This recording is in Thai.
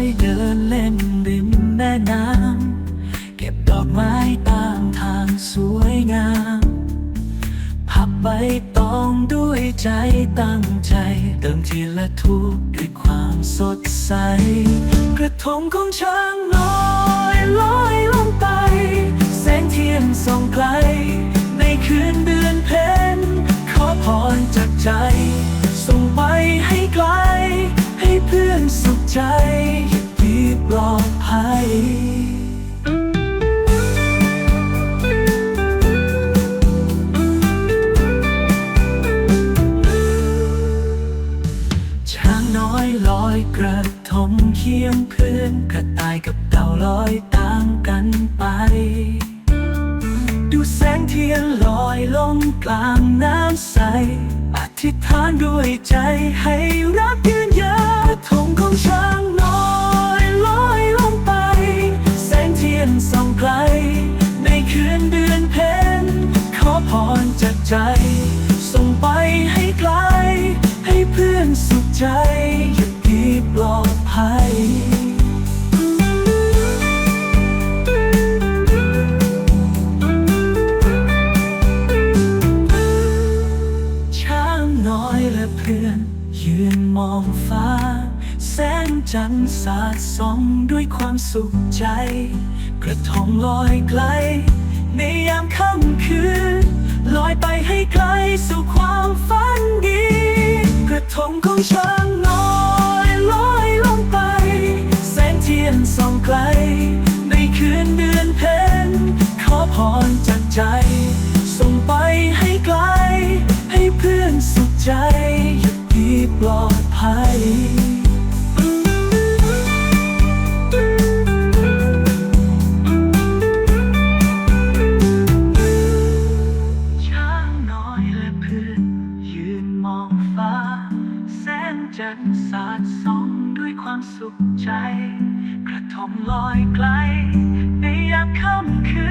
อยเดินเล่นริมแม่น้ำ เก็บดอกไม้ตามทางสวยงาม พับใบตองด้วยใจตั้งใจ เติมทีละทุกด้วยความสดใส กระทงของช้างน้อยลอยลงไป แสงเทียนส่องไกล ในคืนเดือนเพ็ญขอพรจากใจ ส่งไปให้ไกล ให้เพื่อนสุขใจ กระทงเคียงเพื่อนกระต่ายกับเต่าลอยตามกันไป ดูแสงเทียนลอยลงกลางน้ำใส อธิษฐานด้วยใจให้รักยืนยาวกระทงของช้างน้อยลอยลงไป แสงเทียนส่องไกล ในคืนเดือนเพ็ญขอพรจากใจ ส่งไปให้ไกล ให้เพื่อนสุขใจา แสงจันทร์สาดส่องด้วยความสุขใจ กระทงลอยไกล ในยามค่ำคืน ลอยไปให้ไกลสู่ความฝันดี กระทงของช้างน้อยลอยลงไป แสงเทียนส่องไกล ในคืนเดือนเพ็ญขอพรจากใจ จันทร์สาดส่องด้วยความสุขใจ กระทงลอยไกลในยามค่ำคืน